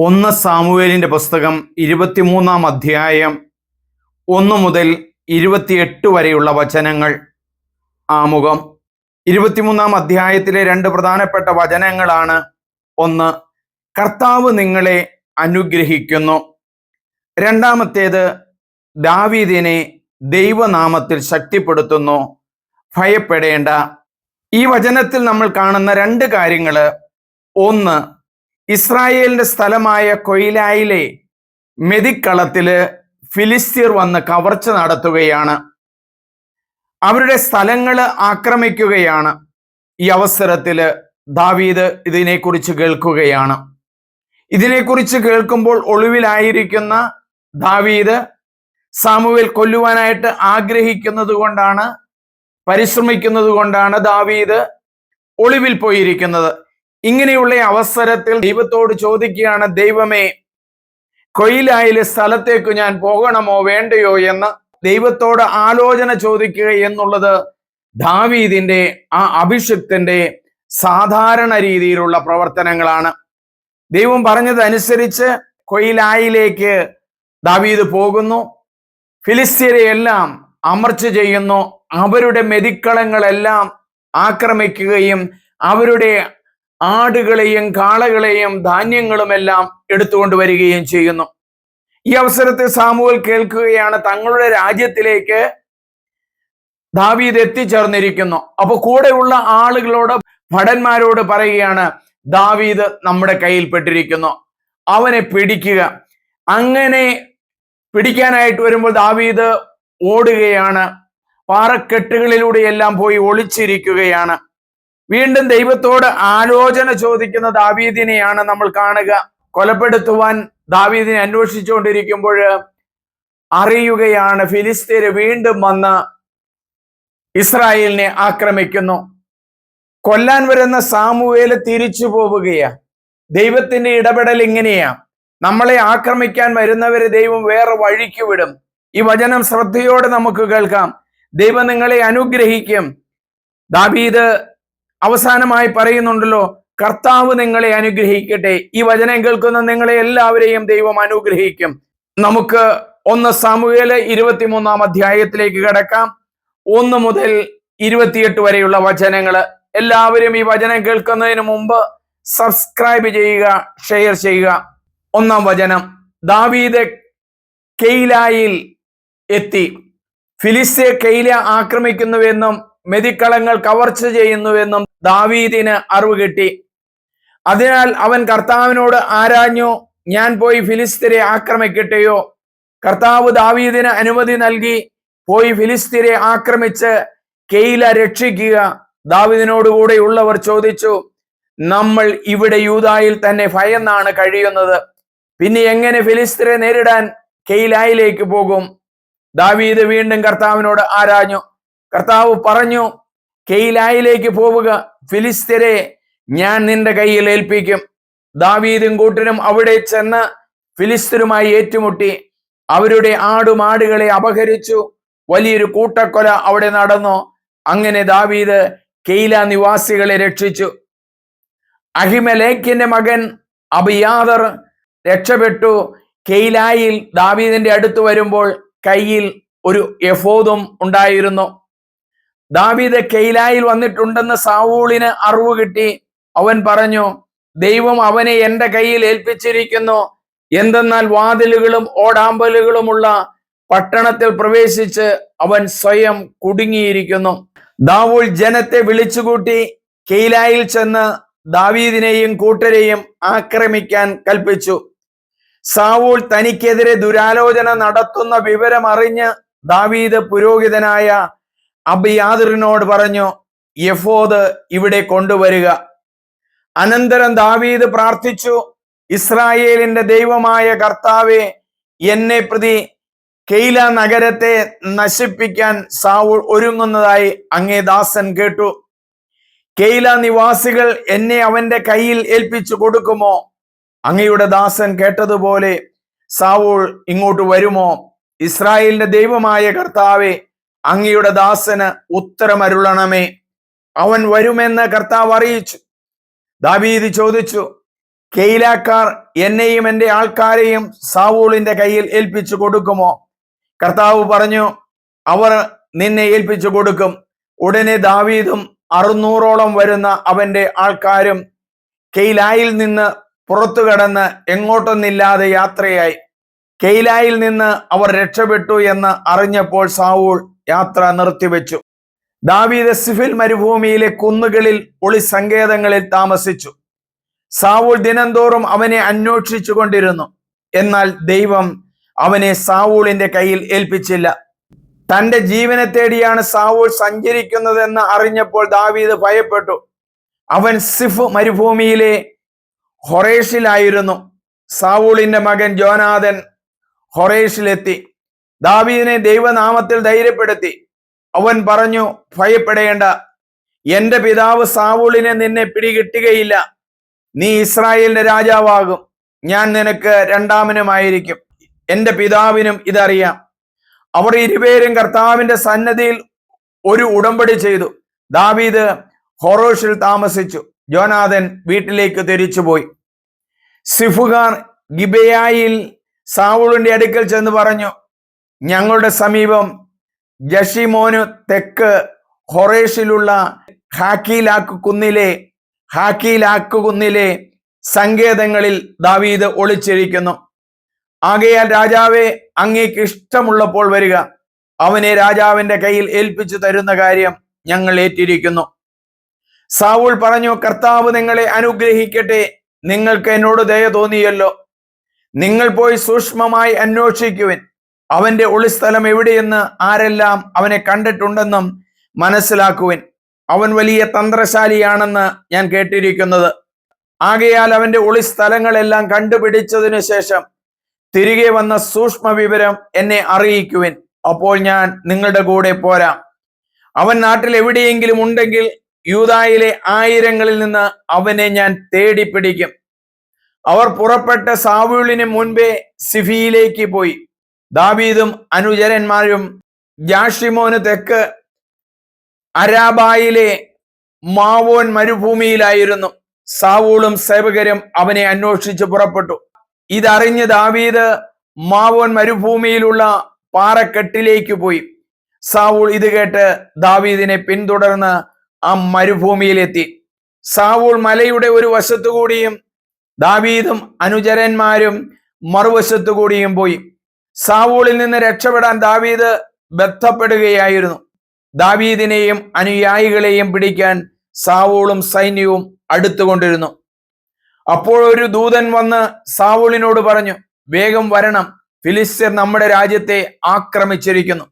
ഒന്ന് സാമുവേലിന്റെ പുസ്തകം ഇരുപത്തിമൂന്നാം അധ്യായം ഒന്ന് മുതൽ ഇരുപത്തിയെട്ട് വരെയുള്ള വചനങ്ങൾ. ആമുഖം. ഇരുപത്തിമൂന്നാം അധ്യായത്തിലെ രണ്ട് പ്രധാനപ്പെട്ട വചനങ്ങളാണ്. ഒന്ന് കർത്താവ് നിങ്ങളെ അനുഗ്രഹിക്കുന്നു. രണ്ടാമത്തേത് ദാവീദിനെ ദൈവനാമത്തിൽ ശക്തിപ്പെടുത്തുന്നു. ഭയപ്പെടേണ്ട. ഈ വചനത്തിൽ നമ്മൾ കാണുന്ന രണ്ട് കാര്യങ്ങൾ ഒന്ന് ഇസ്രായേലിന്റെ സ്ഥലമായ കൊയിലായിലെ മെതിക്കളത്തിൽ ഫിലിസ്തീർ വന്ന് കവർച്ച നടത്തുകയാണ്. അവരുടെ സ്ഥലങ്ങൾ ആക്രമിക്കുകയാണ്. ഈ അവസരത്തിൽ ദാവീദ് ഇതിനെക്കുറിച്ച് കേൾക്കുകയാണ്. ഇതിനെക്കുറിച്ച് കേൾക്കുമ്പോൾ ഒളിവിലായിരിക്കുന്ന ദാവീദ് സാമുവേൽ കൊല്ലുവാനായിട്ട് ആഗ്രഹിക്കുന്നത് കൊണ്ടാണ് പരിശ്രമിക്കുന്നത് കൊണ്ടാണ് ദാവീദ് ഒളിവിൽ പോയിരിക്കുന്നത്. ഇങ്ങനെയുള്ള അവസരത്തിൽ ദൈവത്തോട് ചോദിക്കുകയാണ് ദൈവമേ കൊയിലായിലെ സ്ഥലത്തേക്ക് ഞാൻ പോകണമോ വേണ്ടയോ എന്ന്? ദൈവത്തോട് ആലോചന ചോദിക്കുക എന്നുള്ളത് ദാവീദിന്റെ ആ അഭിഷിക്തന്റെ സാധാരണ രീതിയിലുള്ള പ്രവർത്തനങ്ങളാണ്. ദൈവം പറഞ്ഞതനുസരിച്ച് കൊയിലായിലേക്ക് ദാവീദ് പോകുന്നു. ഫിലിസ്തീനെ എല്ലാം അമർച്ച ചെയ്യുന്നു. അവരുടെ മെതിക്കളങ്ങളെല്ലാം ആക്രമിക്കുകയും അവരുടെ ആടുകളെയും കാളകളെയും ധാന്യങ്ങളുമെല്ലാം എടുത്തുകൊണ്ട് വരികയും ചെയ്യുന്നു. ഈ അവസരത്തിൽ സാമുവൽ കേൾക്കുകയാണ് തങ്ങളുടെ രാജ്യത്തിലേക്ക് ദാവീദ് എത്തിച്ചേർന്നിരിക്കുന്നു. അപ്പൊ കൂടെയുള്ള ആളുകളോട് ഭടന്മാരോട് പറയുകയാണ് ദാവീദ് നമ്മുടെ കയ്യിൽപ്പെട്ടിരിക്കുന്നു അവനെ പിടിക്കുക. അങ്ങനെ പിടിക്കാനായിട്ട് വരുമ്പോൾ ദാവീദ് ഓടുകയാണ്. പാറക്കെട്ടുകളിലൂടെ എല്ലാം പോയി ഒളിച്ചിരിക്കുകയാണ്. വീണ്ടും ദൈവത്തോട് ആലോചന ചോദിക്കുന്ന ദാവീദിനെയാണ് നമ്മൾ കാണുക. കൊലപ്പെടുത്തുവാൻ ദാവീദിനെ അന്വേഷിച്ചുകൊണ്ടിരിക്കുമ്പോൾ അറിയുകയാണ് ഫിലിസ്തീന് വീണ്ടും വന്ന് ഇസ്രായേലിനെ ആക്രമിക്കുന്നു. കൊല്ലാൻ വരുന്ന സാമുവേൽ തിരിച്ചു പോവുകയാ. ദൈവത്തിന്റെ ഇടപെടൽ ഇങ്ങനെയാ. നമ്മളെ ആക്രമിക്കാൻ വരുന്നവരെ ദൈവം വേറെ വഴിക്ക് വിടും. ഈ വചനം ശ്രദ്ധയോടെ നമുക്ക് കേൾക്കാം. ദൈവം നിങ്ങളെ അനുഗ്രഹിക്കും. ദാവീദ് അവസാനമായി പറയുന്നുണ്ടല്ലോ കർത്താവ് നിങ്ങളെ അനുഗ്രഹിക്കട്ടെ. ഈ വചനം കേൾക്കുന്ന നിങ്ങളെ എല്ലാവരെയും ദൈവം അനുഗ്രഹിക്കും. നമുക്ക് ഒന്ന് സാമുവേൽ ഇരുപത്തിമൂന്നാം അധ്യായത്തിലേക്ക് കിടക്കാം. ഒന്ന് മുതൽ ഇരുപത്തിയെട്ട് വരെയുള്ള വചനങ്ങൾ. എല്ലാവരും ഈ വചനം കേൾക്കുന്നതിന് മുമ്പ് സബ്സ്ക്രൈബ് ചെയ്യുക ഷെയർ ചെയ്യുക. ഒന്നാം വചനം. ദാവീദ് കെയിലായിൽ എത്തി. ഫിലിസ്തീൻ കെയില ആക്രമിക്കുന്നുവെന്നും മെതിക്കളങ്ങൾ കവർച്ച ചെയ്യുന്നുവെന്നും ദാവീദിന് അറിവ് കിട്ടി. അതിനാൽ അവൻ കർത്താവിനോട് ആരാഞ്ഞു ഞാൻ പോയി ഫിലിസ്തീനെ ആക്രമിക്കട്ടെയോ? കർത്താവ് ദാവീദിന് അനുമതി നൽകി പോയി ഫിലിസ്തീനെ ആക്രമിച്ച് കെയില രക്ഷിക്കുക. ദാവീദിനോടുകൂടെ ഉള്ളവർ ചോദിച്ചു നമ്മൾ ഇവിടെ യൂതായിൽ തന്നെ ഭയന്നാണ് കഴിയുന്നത്. പിന്നെ എങ്ങനെ ഫിലിസ്തീനെ നേരിടാൻ കെയിലായിലേക്ക് പോകും? ദാവീദ് വീണ്ടും കർത്താവിനോട് ആരാഞ്ഞു കർത്താവ് പറഞ്ഞു കെയിലായിലേക്ക് പോവുക ഫിലിസ്തരെ ഞാൻ നിന്റെ കയ്യിൽ ഏൽപ്പിക്കും. ദാവീദും കൂട്ടരും അവിടെ ചെന്ന് ഫിലിസ്തീനുമായി ഏറ്റുമുട്ടി. അവരുടെ ആടുമാടുകളെ അപഹരിച്ചു. വലിയൊരു കൂട്ടക്കൊല അവിടെ നടന്നു. അങ്ങനെ ദാവീദ് കെയില നിവാസികളെ രക്ഷിച്ചു. അഹിമലേഖിന്റെ മകൻ അബിയാദർ രക്ഷപ്പെട്ടു. കെയിലായിൽ ദാവീദിന്റെ അടുത്ത് വരുമ്പോൾ കയ്യിൽ ഒരു എഫോദും ഉണ്ടായിരുന്നു. ദാവീദ് കെയിലായിൽ വന്നിട്ടുണ്ടെന്ന് സാവൂളിന് അറിവ് കിട്ടി. അവൻ പറഞ്ഞു ദൈവം അവനെ എന്റെ കയ്യിൽ ഏൽപ്പിച്ചിരിക്കുന്നു. എന്തെന്നാൽ വാതിലുകളും ഓടാമ്പലുകളുമുള്ള പട്ടണത്തിൽ പ്രവേശിച്ച് അവൻ സ്വയം കുടുങ്ങിയിരിക്കുന്നു. ദാവൂൾ ജനത്തെ വിളിച്ചുകൂട്ടി കെയിലായിൽ ചെന്ന് ദാവീദിനെയും കൂട്ടരെയും ആക്രമിക്കാൻ കൽപ്പിച്ചു. സാവൂൾ തനിക്കെതിരെ ദുരാലോചന നടത്തുന്ന വിവരം അറിഞ്ഞ് ദാവീദ് പുരോഹിതനായ അബിയാദിറിനോട് പറഞ്ഞു യഫോദ് ഇവിടെ കൊണ്ടുവരിക. അനന്തരം ദാവീദ് പ്രാർത്ഥിച്ചു ഇസ്രായേലിന്റെ ദൈവമായ കർത്താവെ എന്നെ പ്രതി കെയില നഗരത്തെ നശിപ്പിക്കാൻ സാവു ഒരുങ്ങുന്നതായി അങ്ങേ ദാസൻ കേട്ടു. കെയില നിവാസികൾ എന്നെ അവന്റെ കയ്യിൽ ഏൽപ്പിച്ചു കൊടുക്കുമോ? അങ്ങയുടെ ദാസൻ കേട്ടതുപോലെ സാവൂൾ ഇങ്ങോട്ട് വരുമോ? ഇസ്രായേലിന്റെ ദൈവമായ കർത്താവെ അങ്ങയുടെ ദാസന് ഉത്തരമരുളണമേ. അവൻ വരുമെന്ന് കർത്താവ് അറിയിച്ചു. ദാവീദ് ചോദിച്ചു കെയിലാക്കാർ എന്നെയും എന്റെ ആൾക്കാരെയും സാവൂളിന്റെ കയ്യിൽ ഏൽപ്പിച്ചു കൊടുക്കുമോ? കർത്താവ് പറഞ്ഞു അവർ നിന്നെ ഏൽപ്പിച്ചു കൊടുക്കും. ഉടനെ ദാവീദും അറുന്നൂറോളം വരുന്ന അവന്റെ ആൾക്കാരും കെയിലായിൽ നിന്ന് പുറത്തു കടന്ന് എങ്ങോട്ടൊന്നില്ലാതെ യാത്രയായി. കെയിലായിൽ നിന്ന് അവർ രക്ഷപ്പെട്ടു എന്ന് അറിഞ്ഞപ്പോൾ സാവൂൾ യാത്ര നിർത്തിവെച്ചു. ദാവീദ് സിഫിൽ മരുഭൂമിയിലെ കുന്നുകളിൽ ഒളി സങ്കേതങ്ങളിൽ താമസിച്ചു. സാവൂൾ ദിനംതോറും അവനെ അന്വേഷിച്ചു കൊണ്ടിരുന്നു എന്നാൽ ദൈവം അവനെ സാവൂളിന്റെ കയ്യിൽ ഏൽപ്പിച്ചില്ല. തന്റെ ജീവനെ തേടിയാണ് സാവൂൾ സഞ്ചരിക്കുന്നതെന്ന് അറിഞ്ഞപ്പോൾ ദാവീദ് ഭയപ്പെട്ടു. അവൻ സിഫ് മരുഭൂമിയിലെ ഹൊറേഷിലായിരുന്നു. സാവൂളിന്റെ മകൻ ജോനാഥൻ ഹൊറേഷിലെത്തി. ദാവീദിനെ ദൈവനാമത്തിൽ ധൈര്യപ്പെടുത്തി. അവൻ പറഞ്ഞു ഭയപ്പെടേണ്ട. എന്റെ പിതാവ് സാവൂളിനെ നിന്നെ പിടികിട്ടുകയില്ല. നീ ഇസ്രായേലിന്റെ രാജാവാകും. ഞാൻ നിനക്ക് രണ്ടാമനുമായിരിക്കും. എന്റെ പിതാവിനും ഇതറിയാം. അവർ ഇരുപേരും കർത്താവിന്റെ സന്നദ്ധിയിൽ ഒരു ഉടമ്പടി ചെയ്തു. ദാവീദ് ഹൊറോഷിൽ താമസിച്ചു. ജോനാഥൻ വീട്ടിലേക്ക് തിരിച്ചുപോയി. സിഫുകാർ ഗിബയായിൽ സാവൂളിന്റെ അടുക്കൽ ചെന്ന് പറഞ്ഞു ഞങ്ങളുടെ സമീപം ജഷിമോനു തെക്ക് ഹൊറേഷിലുള്ള ഹാക്കിലാക്ക് കുന്നിലെ ഹാക്കിലാക്ക് കുന്നിലെ സങ്കേതങ്ങളിൽ ദാവീദ് ഒളിച്ചിരിക്കുന്നു. ആകയാൽ രാജാവെ അങ്ങേക്ക് ഇഷ്ടമുള്ളപ്പോൾ വരിക. അവനെ രാജാവിന്റെ കയ്യിൽ ഏൽപ്പിച്ചു തരുന്ന കാര്യം ഞങ്ങൾ ഏറ്റിരിക്കുന്നു. സാവൂൾ പറഞ്ഞു കർത്താവ് നിങ്ങളെ അനുഗ്രഹിക്കട്ടെ. നിങ്ങൾക്ക് എന്നോട് ദയ തോന്നിയല്ലോ. നിങ്ങൾ പോയി സൂക്ഷ്മമായി അന്വേഷിക്കുവിൻ. അവന്റെ ഒളിസ്ഥലം എവിടെയെന്ന് ആരെല്ലാം അവനെ കണ്ടിട്ടുണ്ടെന്നും മനസ്സിലാക്കുവിൻ. അവൻ വലിയ തന്ത്രശാലിയാണെന്ന് ഞാൻ കേട്ടിരിക്കുന്നത്. ആകയാൽ അവന്റെ ഒളിസ്ഥലങ്ങളെല്ലാം കണ്ടുപിടിച്ചതിനു ശേഷം തിരികെ വന്ന സൂക്ഷ്മ വിവരം എന്നെ അറിയിക്കുവിൻ. അപ്പോൾ ഞാൻ നിങ്ങളുടെ കൂടെ പോരാം. അവൻ നാട്ടിൽ എവിടെയെങ്കിലും ഉണ്ടെങ്കിൽ യൂതായിലെ ആയിരങ്ങളിൽ നിന്ന് അവനെ ഞാൻ തേടി പിടിക്കും അവർ പുറപ്പെട്ട സാവൂളിന് മുൻപേ സിഫിയിലേക്ക് പോയി. ദാവീദും അനുചരന്മാരും ജാഷിമോന് തെക്ക് അരാബായിലെ മാവോൻ മരുഭൂമിയിലായിരുന്നു. സാവൂളും സേവകരും അവനെ അന്വേഷിച്ച് പുറപ്പെട്ടു. ഇതറിഞ്ഞ് ദാവീദ് മാവോൻ മരുഭൂമിയിലുള്ള പാറക്കെട്ടിലേക്ക് പോയി. സാവൂൾ ഇത് കേട്ട് ദാവീദിനെ പിന്തുടർന്ന് ആ മരുഭൂമിയിലെത്തി. സാവൂൾ മലയുടെ ഒരു വശത്തുകൂടിയും ദാവീദും അനുചരന്മാരും മറുവശത്തുകൂടിയും പോയി. സാവൂളിൽ നിന്ന് രക്ഷപ്പെടാൻ ദാവീദ് ബന്ധപ്പെടുകയായിരുന്നു ദാവീദിനെയും അനുയായികളെയും പിടിക്കാൻ സാവൂളും സൈന്യവും അടുത്തുകൊണ്ടിരുന്നു. അപ്പോൾ ഒരു ദൂതൻ വന്ന് സാവൂളിനോട് പറഞ്ഞു വേഗം വരണം ഫിലിസ്തീർ നമ്മുടെ രാജ്യത്തെ ആക്രമിച്ചിരിക്കുന്നു.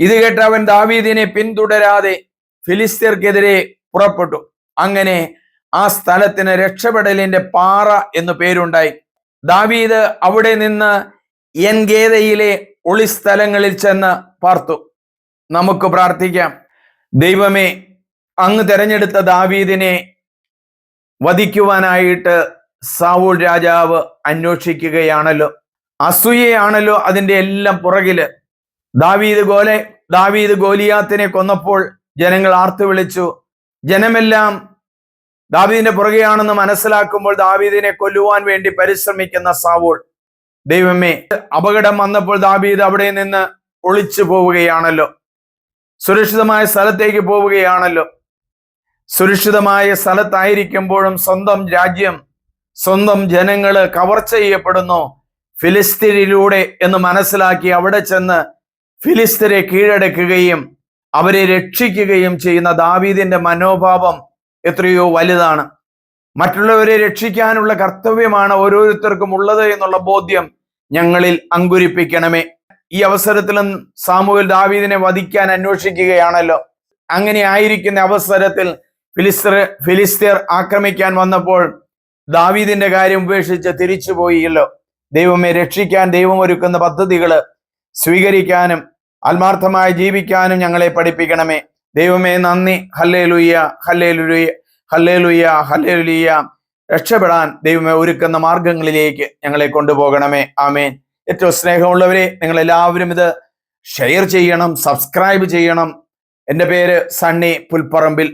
ഇത് കേട്ട് അവൻ ദാവീദിനെ പിന്തുടരാതെ ഫിലിസ്തീർക്കെതിരെ പുറപ്പെട്ടു. അങ്ങനെ ആ സ്ഥലത്തിന് രക്ഷപ്പെടലിന്റെ പാറ എന്നു പേരുണ്ടായി. ദാവീദ് അവിടെ നിന്ന് എൻഗേദയിലെ ഒളിസ്ഥലങ്ങളിൽ ചെന്ന് പാർത്തു. നമുക്ക് പ്രാർത്ഥിക്കാം. ദൈവമേ അങ്ങ് തെരഞ്ഞെടുത്ത ദാവീദിനെ വധിക്കുവാനായിട്ട് സാവൂൾ രാജാവ് അന്വേഷിക്കുകയാണല്ലോ. അസൂയയാണല്ലോ അതിന്റെ എല്ലാം പുറകിൽ. ദാവീദ് ഗോലെ ദാവീദ് ഗോലിയാത്തിനെ കൊന്നപ്പോൾ ജനങ്ങൾ ആർത്തു വിളിച്ചു. ജനമെല്ലാം ദാവീദിന്റെ പുറകെയാണെന്ന് മനസ്സിലാക്കുമ്പോൾ ദാവീദിനെ കൊല്ലുവാൻ വേണ്ടി പരിശ്രമിക്കുന്ന സാവൂൾ ദൈവമേ അപകടം വന്നപ്പോൾ ദാവീദ് അവിടെ നിന്ന് ഒളിച്ചു പോവുകയാണല്ലോ. സുരക്ഷിതമായ സ്ഥലത്തേക്ക് പോവുകയാണല്ലോ. സുരക്ഷിതമായ സ്ഥലത്തായിരിക്കുമ്പോഴും സ്വന്തം രാജ്യം സ്വന്തം ജനങ്ങൾ കവർച്ച ചെയ്യപ്പെടുന്നു. ഫിലിസ്തീനിലൂടെ എന്ന് മനസ്സിലാക്കി അവിടെ ചെന്ന് ഫിലിസ്തീനെ കീഴടക്കുകയും അവരെ രക്ഷിക്കുകയും ചെയ്യുന്ന ദാവീദിന്റെ മനോഭാവം എത്രയോ വലുതാണ്. മറ്റുള്ളവരെ രക്ഷിക്കാനുള്ള കർത്തവ്യമാണ് ഓരോരുത്തർക്കും ഉള്ളത് എന്നുള്ള ബോധ്യം ഞങ്ങളിൽ അങ്കുരിപ്പിക്കണമേ. ഈ അവസരത്തിലും സാമൂഹ്യ ദാവീദിനെ വധിക്കാൻ അന്വേഷിക്കുകയാണല്ലോ. അങ്ങനെ ആയിരിക്കുന്ന അവസരത്തിൽ ഫിലിസ്തർ ഫിലിസ്തീർ ആക്രമിക്കാൻ വന്നപ്പോൾ ദാവീദിന്റെ കാര്യം ഉപേക്ഷിച്ച് തിരിച്ചുപോയില്ലോ. ദൈവമേ രക്ഷിക്കാൻ ദൈവം ഒരുക്കുന്ന പദ്ധതികൾ സ്വീകരിക്കാനും ആത്മാർത്ഥമായി ജീവിക്കാനും ഞങ്ങളെ പഠിപ്പിക്കണമേ. ദൈവമേ നന്ദി. ഹല്ലേ ലുയ്യ ഹല്ലേ ലുയ്യ ഹല്ലേ ലുയ്യ ഹല്ലേ ലുയ്യ രക്ഷപ്പെടാൻ ദൈവമേ ഒരുക്കുന്ന മാർഗങ്ങളിലേക്ക് ഞങ്ങളെ കൊണ്ടുപോകണമേ. ആമേൻ. ഏറ്റവും സ്നേഹമുള്ളവരെ നിങ്ങൾ എല്ലാവരും ഇത് ഷെയർ ചെയ്യണം സബ്സ്ക്രൈബ് ചെയ്യണം. എന്റെ പേര് സണ്ണി പുൽപ്പറമ്പിൽ.